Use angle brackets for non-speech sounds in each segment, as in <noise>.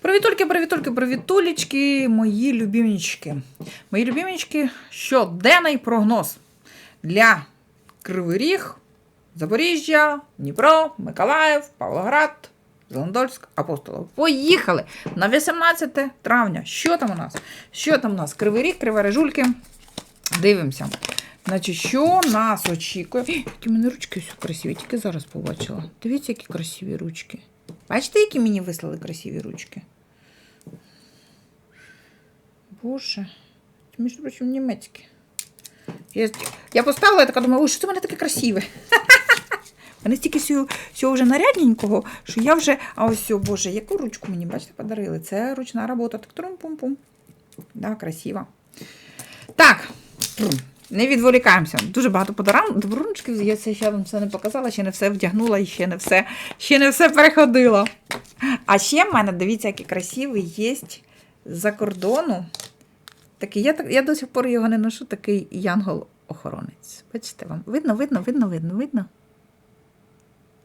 Привітульки, привітульки, привітулечки, мої любімічки. Мої любімічки, щоденний прогноз для Кривий Ріг, Запоріжжя, Дніпро, Миколаїв, Павлоград, Зеландольськ, Апостолов. Поїхали на 18 травня. Що там у нас? Що там у нас? Кривий Ріг, Криворежульки. Дивимося. Значить, що нас очікує? Які в мене ручки все красиві, тільки зараз побачила. Дивіться, які красиві ручки. Бачите, які мені вислали красиві ручки? Боже, це, між прочим, німецькі. Я, я поставила, я така думаю, ой, що це в мене таке красиве. <laughs> Мене стільки всього, вже нарядненького, що я вже. А ось, о, Боже, яку ручку мені, бачите, подарили? Це ручна робота. Так трум-пум-пум. Да, красиво. Так. Не відволікаємося. Дуже багато подарунків. Я це ще вам все не показала, ще не все вдягнула і ще не все, ще не все переходила. А ще в мене, дивіться, який красивий є за кордону. Такий, я, я до сих пор його не ношу, такий янгол-охоронець. Бачите вам? Видно, видно, видно, видно, видно.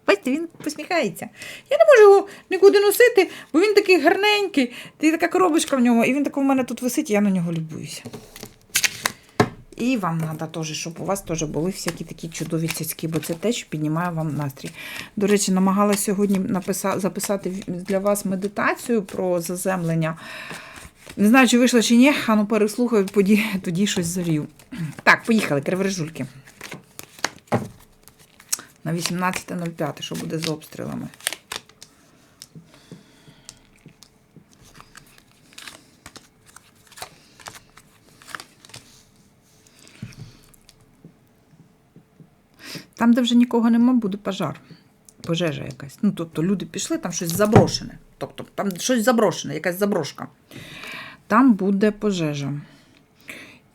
Бачите, він посміхається. Я не можу його нікуди носити, бо він такий гарненький, ти така коробочка в ньому, і він такий у мене тут висить, і я на нього любуюся. І вам треба теж, щоб у вас теж були всякі такі чудові цяцьки, бо це те, що піднімає вам настрій. До речі, намагалася сьогодні написа- записати для вас медитацію про заземлення. Не знаю, чи вийшло, чи ні, а ну переслухаю, тоді, тоді щось завів. Так, поїхали, криворежульки. На 18.05, що буде з обстрілами. Там, де вже нікого нема, буде пожар. Пожежа якась. Ну, тобто люди пішли, там щось заброшене. Тобто там щось заброшене, якась заброшка. Там буде пожежа.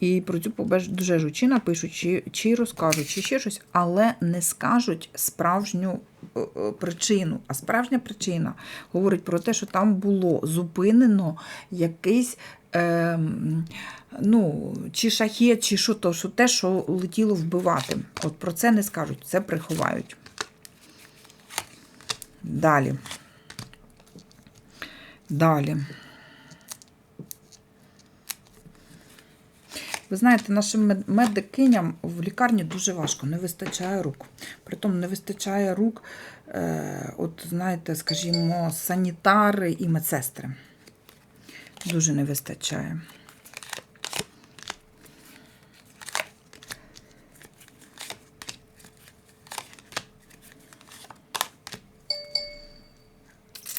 І про цю пожежу чи напишуть, чи, чи розкажуть, чи ще щось, але не скажуть справжню е, е, причину. А справжня причина говорить про те, що там було зупинено якийсь. Е, ну, чи шахет, чи що то, що те, що летіло вбивати. От про це не скажуть, це приховають. Далі. Далі. Ви знаєте, нашим медикиням в лікарні дуже важко, не вистачає рук. Притом не вистачає рук, е, от знаєте, скажімо, санітари і медсестри. Дуже не вистачає.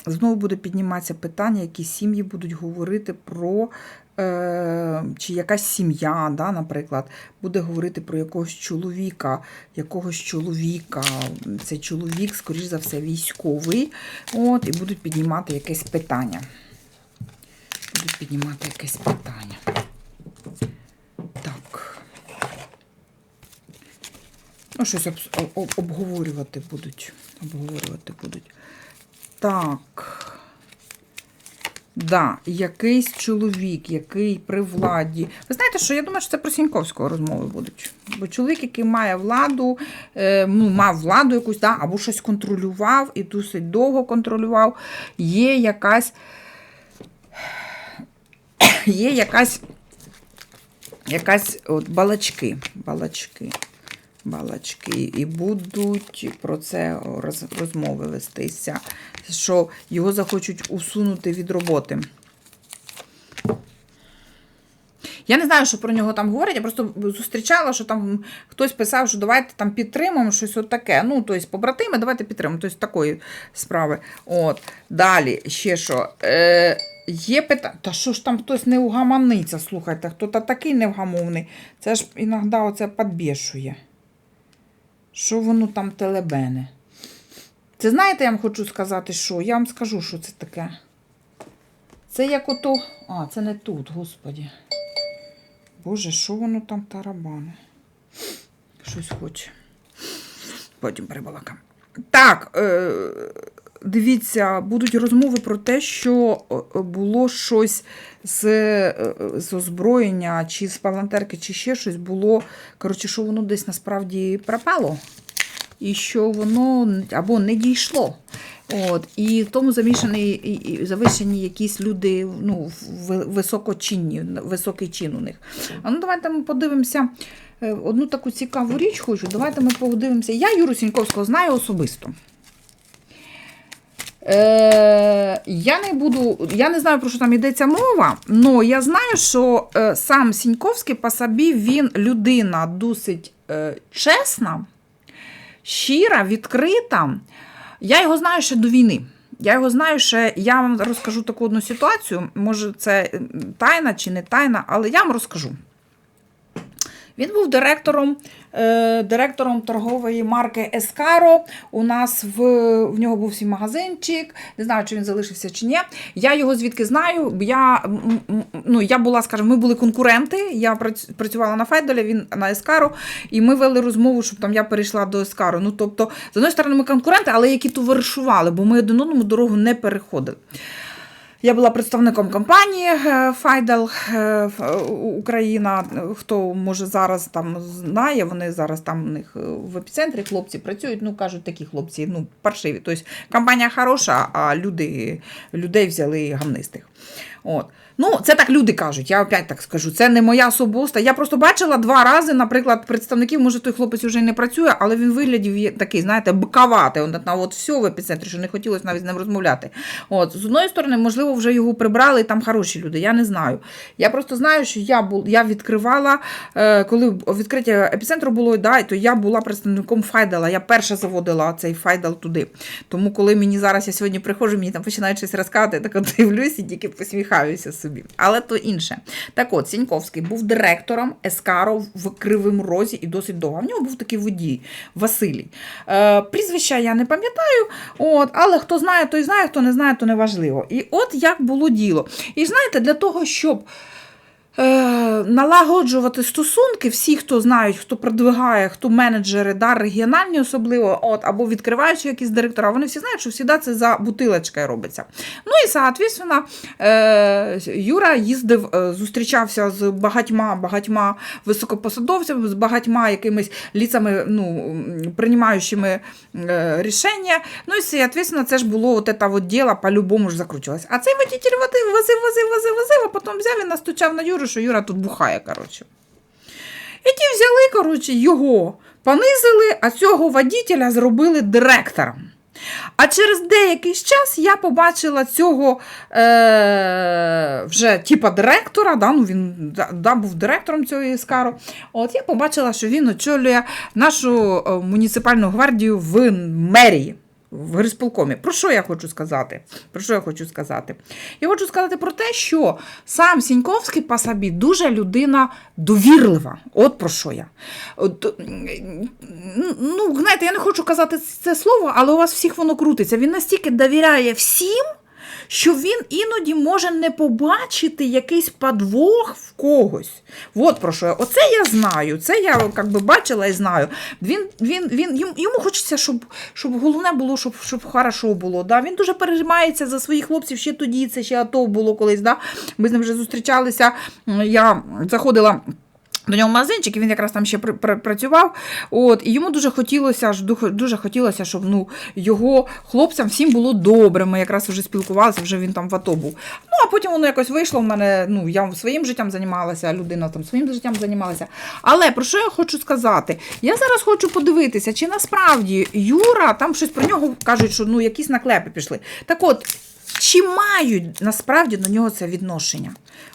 Знову буде підніматися питання, які сім'ї будуть говорити про, е, чи якась сім'я, да, наприклад, буде говорити про якогось чоловіка, якогось чоловіка. Цей чоловік, скоріш за все, військовий. От, і будуть піднімати якесь питання. Будуть піднімати якесь питання. Так. Ну, щось об, об, обговорювати будуть. Обговорювати будуть. Так. Да, якийсь чоловік, який при владі. Ви знаєте, що я думаю, що це про Сіньковського розмови будуть. Бо чоловік, який має владу, е, ну, мав владу якусь, да, або щось контролював і досить довго контролював, є якась. Є якась. Якась от балачки. Балачки. Балачки. І будуть про це роз- розмови вестися, що його захочуть усунути від роботи. Я не знаю, що про нього там говорять, я просто зустрічала, що там хтось писав, що давайте там підтримуємо щось от таке. Ну, тобто, побратими, давайте підтримуємо. Тобто такої справи. От. Далі, ще що. Е, є питання. Та що ж там хтось не угаманиться, слухайте, хто то такий невгамовний. Це ж іноді оце підбішує. Що воно там телебене? Це знаєте, я вам хочу сказати, що? Я вам скажу, що це таке. Це як ото. А, це не тут, господі. Боже, що воно там тарабане? Щось хоче. Потім перебалакам. Так, е, дивіться, будуть розмови про те, що е, було щось з, е, з озброєння, чи з палантерки, чи ще щось було. Коротше, що воно десь насправді пропало. і що воно або не дійшло. От, і в тому замішані і, завищені якісь люди, ну, високочинні, високий чин у них. А ну давайте ми подивимося е, одну таку цікаву річ хочу. Давайте ми подивимося. Я Юру Сіньковського знаю особисто. Е, я не буду, я не знаю, про що там йдеться мова, але я знаю, що е, сам Сіньковський по собі він людина досить е, чесна, щира, відкрита. Я його знаю ще до війни. Я його знаю ще, я вам розкажу таку одну ситуацію. Може, це тайна чи не тайна, але я вам розкажу. Він був директором, е, директором торгової марки Ескаро. У нас в, в нього був свій магазинчик. Не знаю, чи він залишився чи ні. Я його звідки знаю. Я, ну, я була, скажімо, ми були конкуренти. Я прац- працювала на Файдолі, він на Ескаро, і ми вели розмову, щоб там я перейшла до Ескаро. Ну, тобто, з одної сторони, ми конкуренти, але які товаришували, бо ми один одному дорогу не переходили. Я була представником компанії Файдел е, е, Україна. Хто може зараз там знає, вони зараз там у них е, в епіцентрі хлопці працюють. Ну кажуть, такі хлопці, ну паршиві. Тобто компанія хороша, а люди людей взяли гамнистих. От. Ну, це так люди кажуть, я опять так скажу. Це не моя особиста. Я просто бачила два рази, наприклад, представників, може, той хлопець вже не працює, але він виглядів такий, знаєте, бикаватий. Он, на от все в епіцентрі, що не хотілося навіть з ним розмовляти. От, з одної сторони, можливо, вже його прибрали, і там хороші люди. Я не знаю. Я просто знаю, що я бу, я відкривала, е, коли відкриття епіцентру було, да, то я була представником Файдала. Я перша заводила цей Файдал туди. Тому, коли мені зараз я сьогодні приходжу, мені там починають щось розказувати, я так от дивлюсь і тільки посміхаюся собі. Але то інше. Так от, Сіньковський був директором Ескаро в Кривому Розі і досить довго. В нього був такий водій Василій. Е, прізвища я не пам'ятаю, от, але хто знає, той знає, хто не знає, то не важливо. І от як було діло. І знаєте, для того, щоб. Е, налагоджувати стосунки, всі, хто знають, хто продвигає, хто менеджери, да, регіональні особливо, от, або відкриваючи якісь директора, вони всі знають, що завжди це за бутилочкою робиться. Ну і, соответственно, е, Юра їздив, е, зустрічався з багатьма багатьма високопосадовцями, з багатьма якимись ліцами, ну, приймаючими рішення. Ну і, соответственно, це ж було от це от діло по-любому ж закручувалось. А цей водитель возив, возив, возив, возив, возив, а потім взяв і настучав на Юру, що Юра тут бухає, коротше. І ті взяли, коротше, його понизили, а цього водителя зробили директором. А через деякий час я побачила цього е, вже типа директора, да, ну він да, був директором цього іскару. От я побачила, що він очолює нашу е, муніципальну гвардію в мерії. В грисполкомі. Про що я хочу сказати? Про що я хочу сказати? Я хочу сказати про те, що сам Сіньковський по собі дуже людина довірлива. От про що я. От, ну, знаєте, я не хочу казати це слово, але у вас всіх воно крутиться. Він настільки довіряє всім, що він іноді може не побачити якийсь подвох в когось. От про що я. Оце я знаю. Це я як бачила і знаю. Він, він, він, йому, йому хочеться, щоб, щоб головне було, щоб, щоб хорошо було. Да? Він дуже пережимається за своїх хлопців ще тоді, це ще АТО було колись. Да? Ми з ним вже зустрічалися. Я заходила. До нього магазинчик, і він якраз там ще пр- пр- працював. От, і йому дуже хотілося, дуже хотілося, щоб ну, його хлопцям всім було добре. Ми якраз вже спілкувалися, вже він там в АТО був. Ну, а потім воно якось вийшло в мене. Ну, я своїм життям займалася, людина там своїм життям займалася. Але про що я хочу сказати? Я зараз хочу подивитися, чи насправді Юра, там щось про нього кажуть, що ну, якісь наклепи пішли. Так от. Чи мають насправді до нього це відношення?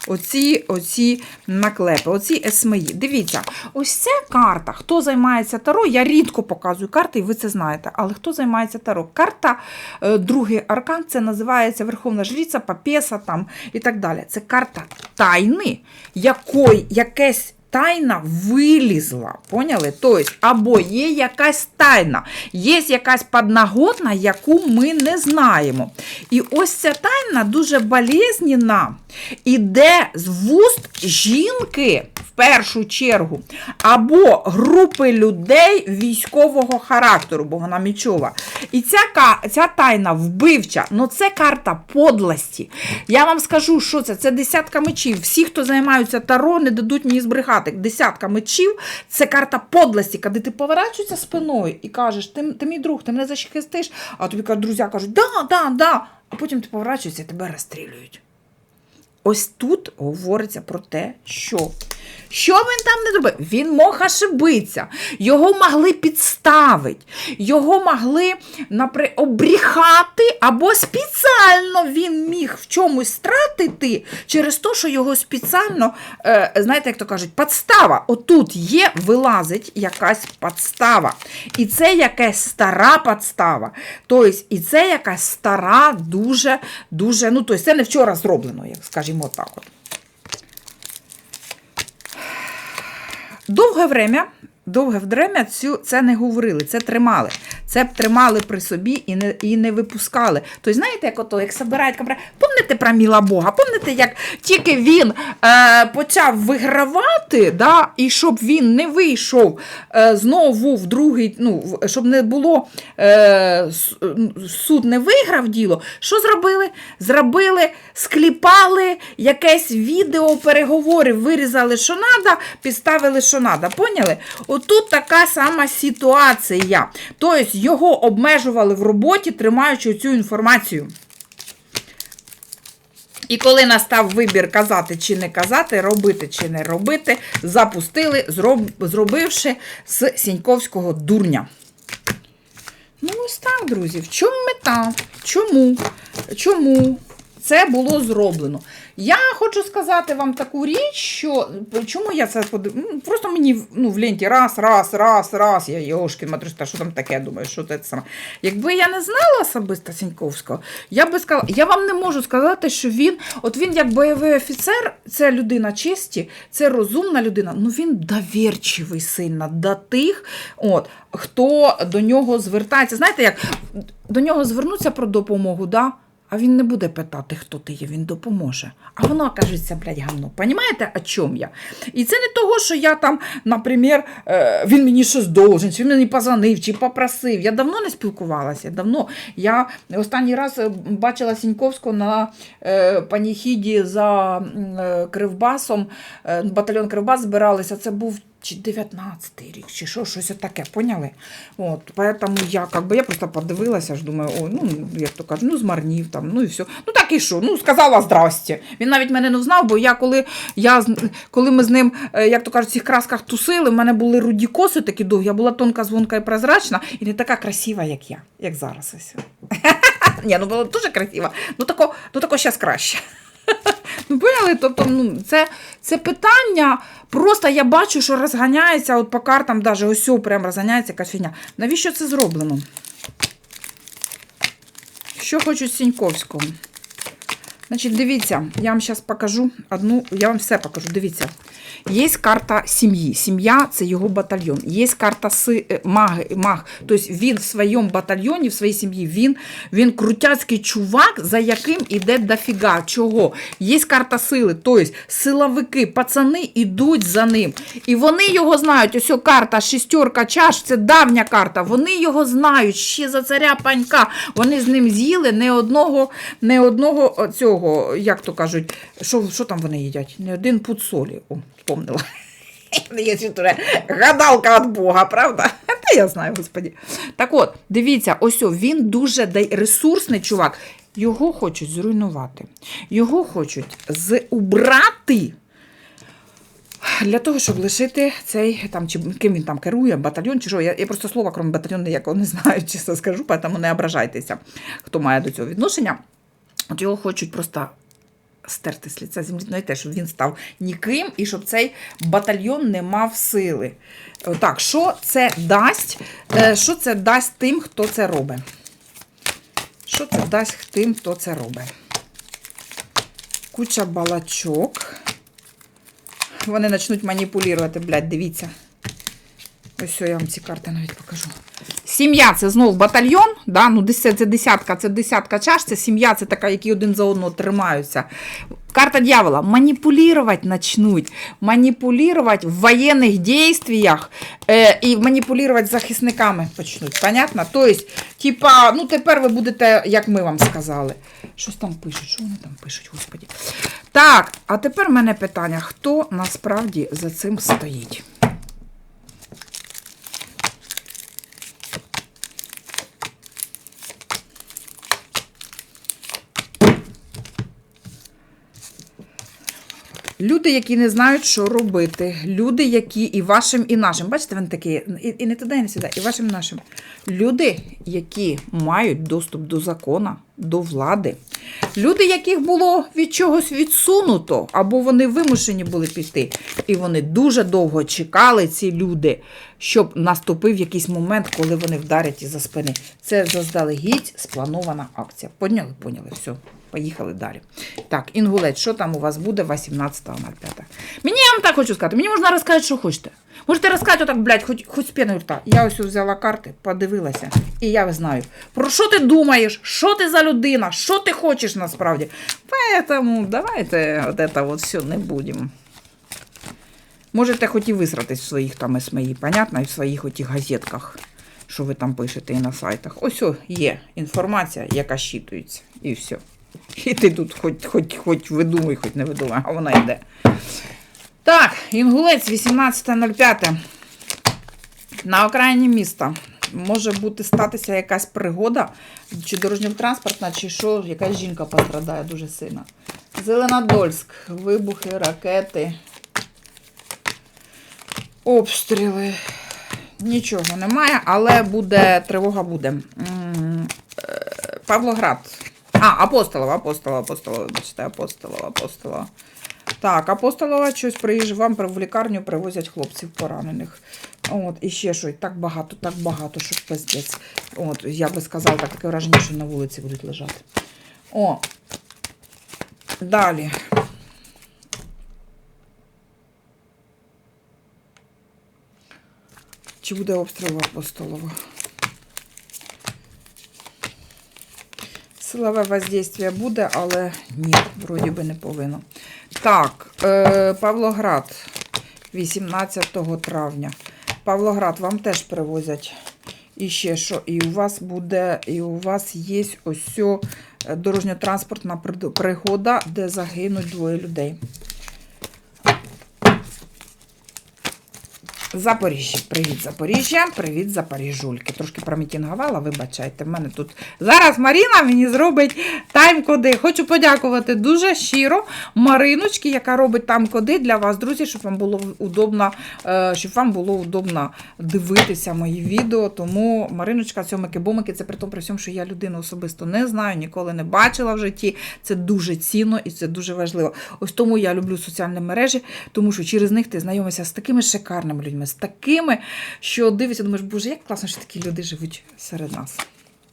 Оці, оці наклепи, оці есмеї. Дивіться, ось ця карта. Хто займається таро? Я рідко показую карти, і ви це знаєте. Але хто займається таро? Карта, е, другий аркан, це називається Верховна Жриця, Папеса там і так далі. Це карта тайни, якої якесь. Тайна вилізла, поняли? Тобто, або є якась тайна, є якась подноготна, яку ми не знаємо. І ось ця тайна дуже болезненна, іде з вуст жінки в першу чергу, або групи людей військового характеру, бо вона мічова. І ця, ця тайна вбивча, ну це карта подлості. Я вам скажу, що це. Це десятка мечів. Всі, хто займаються таро, не дадуть мені збрехати. Карти десятка мечів це карта подлості, коли ти поворачуєшся спиною і кажеш, ти, ти мій друг, ти мене захистиш, а тобі друзі кажуть, да, да, да. А потім ти поворачуєшся і тебе розстрілюють. Ось тут говориться про те, що. Що він там не зробив? Він мог ошибитися, його могли підставити, його могли напри... обріхати, або спеціально він міг в чомусь стратити через те, що його спеціально, е, знаєте, як то кажуть, подстава. Отут є, вилазить якась подстава. І це якась стара подстава. Тобто, і це якась стара, дуже, дуже, ну, тобто, це не вчора зроблено, як скажімо так. От. Довге время, довге время цю, це не говорили, це тримали. Це тримали при собі і не, і не випускали. Тобто, знаєте, як ото, як собирають камера. Пам'ятаєте про Міла Бога? Пам'ятаєте, як тільки він е, почав вигравати, да, і щоб він не вийшов е, знову в другий, ну, щоб не було е, суд не виграв діло, що зробили? Зробили, скліпали якесь відео переговорів, вирізали, що треба, підставили, що треба. Поняли? Отут така сама ситуація. Тобто його обмежували в роботі, тримаючи цю інформацію. І коли настав вибір казати чи не казати, робити чи не робити, запустили, зроб, зробивши з Сіньковського дурня. Ну, ось так, друзі. В чому мета? Чому? Чому це було зроблено? Я хочу сказати вам таку річ, що чому я це подив... ну, Просто мені ну, в ленті раз, раз, раз, раз. Я Йошкін Матруста, що там таке думаю, що це саме. Якби я не знала особисто Сіньковського, я би сказала, я вам не можу сказати, що він, от він як бойовий офіцер, це людина честі, це розумна людина, ну він довірчивий сильно до тих, от, хто до нього звертається. Знаєте, як до нього звернуться про допомогу, да? А він не буде питати, хто ти є, він допоможе. А воно окажеться, блядь, гамно. Понімаєте, о чому я? І це не того, що я там, наприклад, е, він мені щось должен, чи він мені позвонив, чи попросив. Я давно не спілкувалася. Давно. Я останній раз е, бачила Сіньковського на е, паніхіді за Кривбасом. Батальйон Кривбас збиралися. Це був чи 19-й рік, чи що, щось таке, поняли? От, поэтому я, как би, я просто подивилася, ж думаю, ой, ну, як то кажуть, ну, змарнів там, ну і все. Ну так і що, ну, сказала здрасте. Він навіть мене не знав, бо я, коли, я, коли ми з ним, е, як то кажуть, в цих красках тусили, в мене були руді коси такі довгі, я була тонка, звонка і прозрачна, і не така красива, як я, як зараз. <laughs> Ні, ну було дуже красиво. Ну тако, ну тако зараз краще. <laughs> Ну, поняли? Тобто, ну, це, це питання. Просто я бачу, що розганяється от по картам, даже ось прям розганяється якась фігня. Навіщо це зроблено? Що хочуть Сіньковського? Значить, дивіться, я вам зараз покажу одну, я вам все покажу. Дивіться. Є карта сім'ї. Сім'я це його батальйон. Є карта си, е, маг, маг. Тобто він в своєму батальйоні, в своїй сім'ї, він, він крутяцький чувак, за яким іде дофіга. Чого? Є карта сили. Тобто силовики, пацани йдуть за ним. І вони його знають. Ось карта шістерка чаш, це давня карта. Вони його знають ще за царя панька. Вони з ним з'їли не одного, не одного о, цього, як то кажуть, що, що там вони їдять? Не один пуд солі. О, вспомнила. <laughs> Гадалка від Бога, правда? <laughs> Та я знаю, господі. Так от, дивіться, ось він дуже ресурсний чувак. Його хочуть зруйнувати. Його хочуть убрати. Для того, щоб лишити цей там, чи ким він там керує, батальйон, чи що. Я, я просто слова, крім батальйону, ніякого не знаю, <laughs> чесно скажу, тому не ображайтеся, хто має до цього відношення. От його хочуть просто стерти з ліця землі, ну і те, щоб він став ніким, і щоб цей батальйон не мав сили. Так, що це дасть? Е, Що це дасть тим, хто це робить? Що це дасть тим, хто це робить? Куча балачок. Вони почнуть маніпулювати, блядь, дивіться. Ось я вам ці карти навіть покажу. Сім'я це знов батальйон. Да? Ну, це десятка, це десятка чаш, це сім'я, це така, які один за одного тримаються. Карта дьявола. Маніпулювати начнуть. Маніпулювати в воєнних дійствіях е, і маніпулювати захисниками почнуть. Понятно? Тобто, типа, ну тепер ви будете, як ми вам сказали. Щось там пишуть, що вони там пишуть, господі. Так, а тепер в мене питання: хто насправді за цим стоїть? Люди, які не знають, що робити. Люди, які і вашим, і нашим. Бачите, він такий, і, і не туди, і не сюди, і вашим, і нашим. Люди, які мають доступ до закона, до влади. Люди, яких було від чогось відсунуто, або вони вимушені були піти. І вони дуже довго чекали, ці люди, щоб наступив якийсь момент, коли вони вдарять із-за спини. Це заздалегідь спланована акція. Поняли? Поняли, все. Поїхали далі. Так, інгулець, що там у вас буде 18.05? Мені я вам так хочу сказати, мені можна розказати, що хочете. Можете розказати отак, блядь, хоч, хоч з піною рта. Я ось взяла карти, подивилася, і я знаю, про що ти думаєш, що ти за людина, що ти хочеш насправді. Поэтому давайте от это вот все не будемо. Можете хоч і висратись в своїх там СМІ, понятно, і в своїх отих газетках, що ви там пишете і на сайтах. Ось о, є інформація, яка щитується, і все. І ти тут хоч, хоч, хоч видумуй, хоч не видумуй, а вона йде. Так, інгулець 18.05. На окраїні міста може бути статися якась пригода, чи дорожньо-транспортна, чи що, якась жінка пострадає дуже сильно. Зеленодольськ, вибухи, ракети, обстріли. Нічого немає, але буде, тривога буде. Е, Павлоград. А, Апостолова, Апостолова, Апостолова, бачите, Апостолова, Апостолова. Так, Апостолова щось приїжджає, вам в лікарню привозять хлопців поранених. От, і ще щось. Так багато, так багато, що пиздець. От, я би сказала, так, таке враження, що на вулиці будуть лежати. О. Далі. Чи буде обстріл Апостолова? Силове воздействие буде, але ні, вроді би не повинно. Так, е, Павлоград 18 травня. Павлоград вам теж привозять і ще що. І у вас буде, і у вас є ось цю дорожньо-транспортна пригода, де загинуть двоє людей. Запоріжжя. Привіт, Запоріжжя. Привіт, Запоріжульки. Трошки промітінгувала, вибачайте. В мене тут зараз Маріна мені зробить тайм-коди. Хочу подякувати дуже щиро Мариночці, яка робить тайм-коди для вас, друзі, щоб вам було удобно, е, щоб вам було удобно дивитися мої відео. Тому Мариночка, цьомики бомики це при тому, при всьому, що я людину особисто не знаю, ніколи не бачила в житті. Це дуже цінно і це дуже важливо. Ось тому я люблю соціальні мережі, тому що через них ти знайомишся з такими шикарними людьми, з такими, що дивишся, думаєш, боже, як класно, що такі люди живуть серед нас.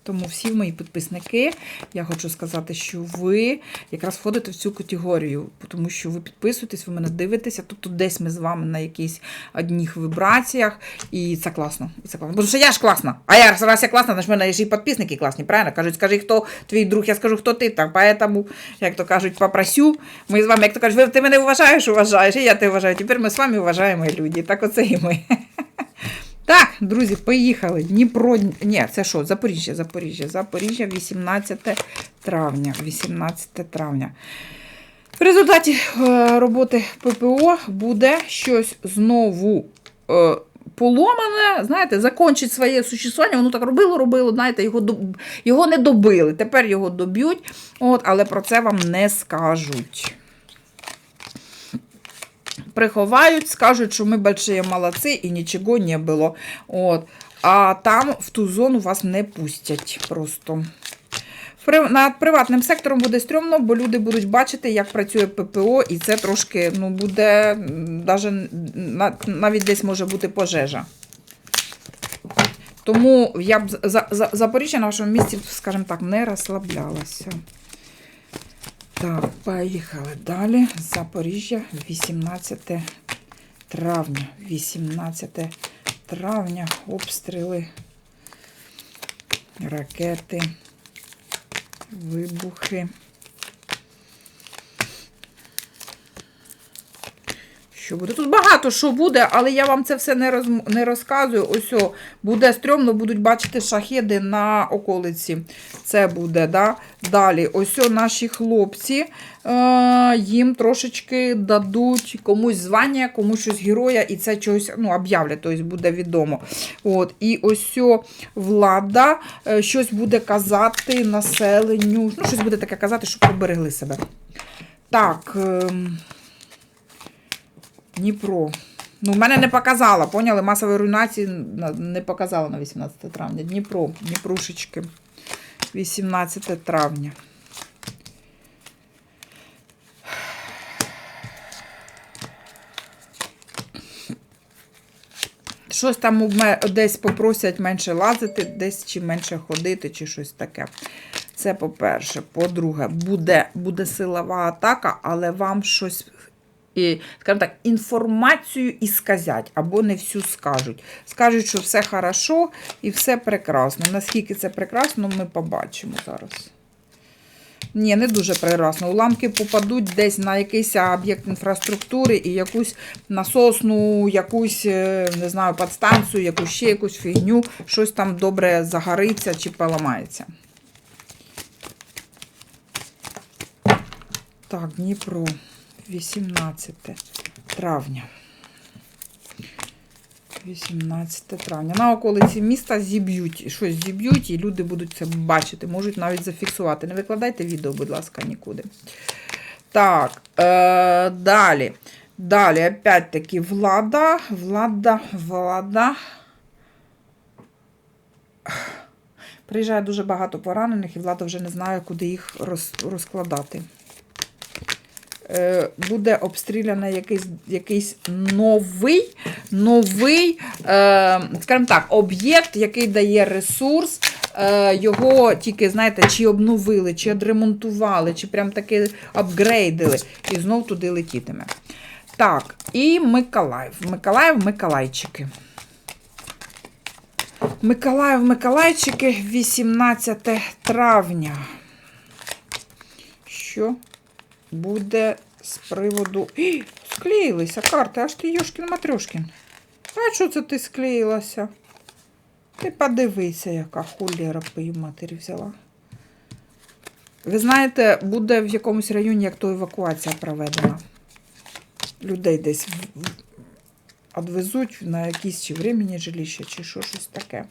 Тому всі мої підписники, я хочу сказати, що ви якраз входите в цю категорію, тому що ви підписуєтесь, ви мене дивитеся, тобто десь ми з вами на якихось одних вібраціях, і це класно. І це класно. Бо що я ж класна. А я раз я класна, значить в мене ж і підписники класні, правильно? Кажуть, скажи, хто твій друг, я скажу, хто ти. Так, поэтому, як то кажуть, попросю. Ми з вами, як то кажуть, ти мене вважаєш, уважаєш, і я тебе вважаю. Тепер ми з вами вважаємо люди. Так оце і ми. Так, друзі, поїхали. Дніпро. Ні, це що? Запоріжжя, Запоріжжя, Запоріжжя, 18 травня. 18 травня. В результаті е, роботи ППО буде щось знову е, поломане. Знаєте, закончить своє существування. Воно так робило, робило, знаєте, його, його не добили. Тепер його доб'ють, от, але про це вам не скажуть приховають, скажуть, що ми большие молодці і нічого не було. От. А там в ту зону вас не пустять просто. Над приватним сектором буде стрьомно, бо люди будуть бачити, як працює ППО, і це трошки ну, буде даже, навіть десь може бути пожежа. Тому я б за, за, Запоріжжя на вашому місці, скажімо так, не розслаблялася. Так, поїхали далі. Запоріжжя, 18 травня. 18 травня, обстріли. ракети, вибухи. Що буде? Тут багато що буде, але я вам це все не, роз... не розказую. Ось о, буде стрьомно, будуть бачити шахеди на околиці. Це буде, да? Далі, ось о, наші хлопці. Е, їм трошечки дадуть комусь звання, комусь щось героя, і це чогось ну, об'являть, тобто буде відомо. От, і ось о, влада е, щось буде казати населенню. Ну, щось буде таке казати, щоб поберегли себе. Так. ем, Дніпро. Ну, в мене не показала, поняли? Масової руйнації не показала на 18 травня. Дніпро, Дніпрушечки. 18 травня. Щось там десь попросять менше лазити, десь чи менше ходити, чи щось таке. Це по-перше. По-друге, буде, буде силова атака, але вам щось і, скажімо так, інформацію і сказять, або не всю скажуть. Скажуть, що все хорошо і все прекрасно. Наскільки це прекрасно, ми побачимо зараз. Ні, не дуже прекрасно. Уламки попадуть десь на якийсь об'єкт інфраструктури і якусь насосну, якусь, е, не знаю, подстанцію, якусь ще якусь фігню, щось там добре загориться чи поламається. Так, Дніпро. 18 травня. 18 травня. На околиці міста зіб'ють, щось зіб'ють, і люди будуть це бачити, можуть навіть зафіксувати. Не викладайте відео, будь ласка, нікуди. Так, е, далі. Далі, опять-таки, влада, влада, влада. Приїжджає дуже багато поранених, і влада вже не знає, куди їх роз, розкладати. Е, буде обстріляний якийсь, якийсь новий, новий, е, скажімо так, об'єкт, який дає ресурс. Е, його тільки, знаєте, чи обновили, чи відремонтували, чи прям таки апгрейдили, і знов туди летітиме. Так, і Миколаїв. Миколаїв, Миколайчики. Миколаїв, Миколайчики, 18 травня. Що буде з приводу. Ій, склеїлися карти, аж ти Йошкін Матрьошкін. А що це ти склеїлася? Ти подивися, яка хулера по її матері взяла. Ви знаєте, буде в якомусь районі, як то евакуація проведена. Людей десь відвезуть на якісь чи временні жилища, чи що щось таке.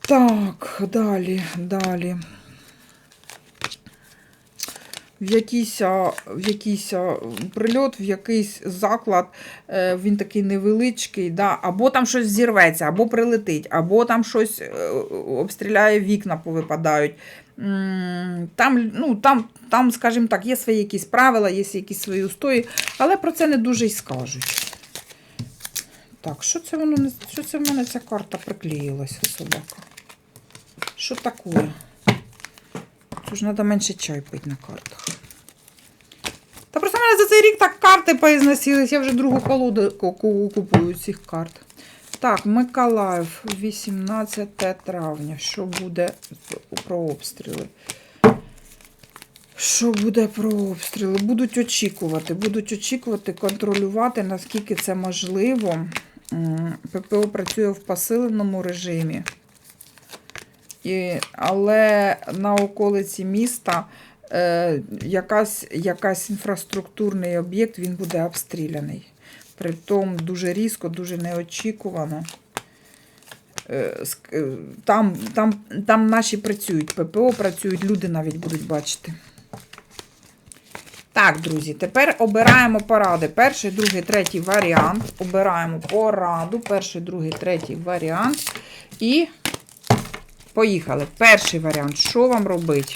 Так, далі, далі в якийсь, в якийсь прильот, в якийсь заклад, е, він такий невеличкий, да, або там щось зірветься, або прилетить, або там щось е, обстріляє, вікна повипадають. Там, ну, там, там, скажімо так, є свої якісь правила, є якісь свої устої, але про це не дуже й скажуть. Так, що це воно не що це в мене ця карта приклеїлася, собака? Що таке? Тут ж треба менше чай пити на картах. Та просто в мене за цей рік так карти поізносились, я вже другу колоду ку- ку- купую цих карт. Так, Миколаїв, 18 травня. Що буде про обстріли? Що буде про обстріли? Будуть очікувати, будуть очікувати, контролювати, наскільки це можливо. ППО працює в посиленому режимі. Але на околиці міста е, якась, якась інфраструктурний об'єкт він буде обстріляний. Притом дуже різко, дуже неочікувано. Е, е, Там, там, там наші працюють, ППО працюють, люди навіть будуть бачити. Так, друзі, тепер обираємо поради. Перший, другий, третій варіант. Обираємо пораду. Перший, другий, третій варіант. І Поїхали. Перший варіант. Що вам робити?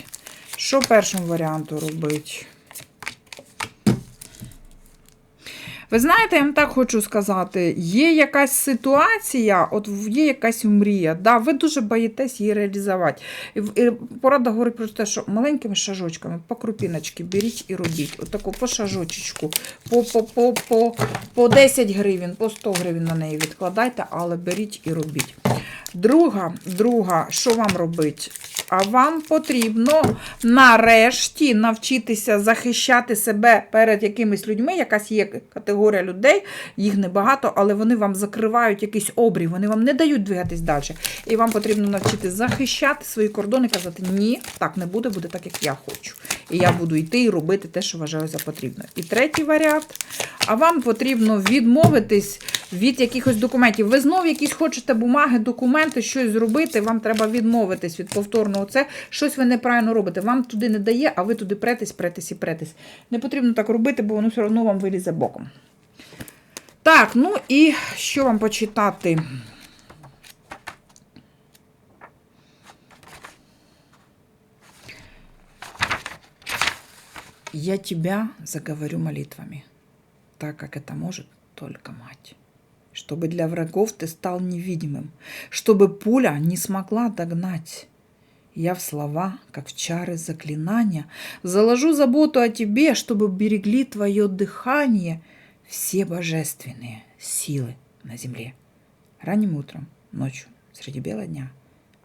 Що першому варіанту робити? Ви знаєте, я вам так хочу сказати: є якась ситуація, от є якась мрія. Да, ви дуже боїтесь її реалізувати. І, порада говорить про те, що маленькими шажочками по крупіночки беріть і робіть. Отаку по шажочечку, по, по, по, по, по 10 гривень, по 100 гривень на неї відкладайте, але беріть і робіть. Друга, друга, що вам робити? А вам потрібно нарешті навчитися захищати себе перед якимись людьми. Якась є категорія людей, їх небагато, але вони вам закривають якийсь обрій, вони вам не дають двигатись далі. І вам потрібно навчити захищати свої кордони, казати ні, так не буде, буде так, як я хочу. І я буду йти і робити те, що вважаю за потрібне. І третій варіант. А вам потрібно відмовитись від якихось документів. Ви знову якісь хочете бумаги, документи, щось зробити. Вам треба відмовитись від повторного це. Щось ви неправильно робите. Вам туди не дає, а ви туди претесь, претесь і претесь. Не потрібно так робити, бо воно все одно вам вилізе боком. Так, ну і що вам почитати? Я тебя заговорю молитвами, так как это может только мать. Чтобы для врагов ты стал невидимым, чтобы пуля не смогла догнать. Я в слова, как в чары заклинания, заложу заботу о тебе, чтобы берегли твое дыхание все божественные силы на земле. Ранним утром, ночью, среди бела дня,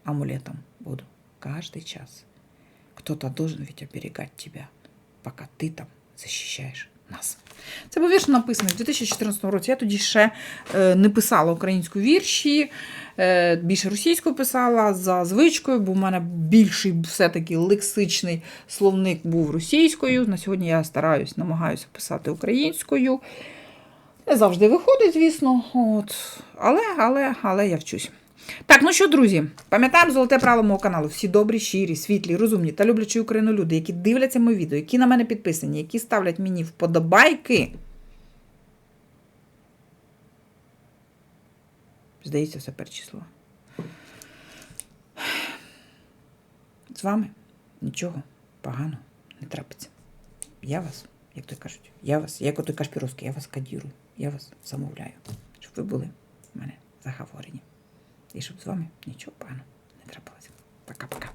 амулетом буду каждый час. Кто-то должен ведь оберегать тебя, пока ти там захищаєш нас. Це був вірш написаний в 2014 році. Я тоді ще е, не писала українську вірші, е, більше російською писала за звичкою, бо в мене більший все-таки лексичний словник був російською. На сьогодні я стараюсь, намагаюся писати українською. Не завжди виходить, звісно. От. Але, але, але я вчусь. Так, ну що, друзі, пам'ятаємо золоте правило мого каналу. Всі добрі, щирі, світлі, розумні та люблячі Україну люди, які дивляться мої відео, які на мене підписані, які ставлять мені вподобайки. Здається, все перечисло. З вами нічого поганого не трапиться. Я вас, як то кажуть, я вас, як ото Кашпіровський, я вас кодірую, я вас замовляю, щоб ви були в мене заговорені. І щоб з вами нічого поганого не трапилося. Пока-пока.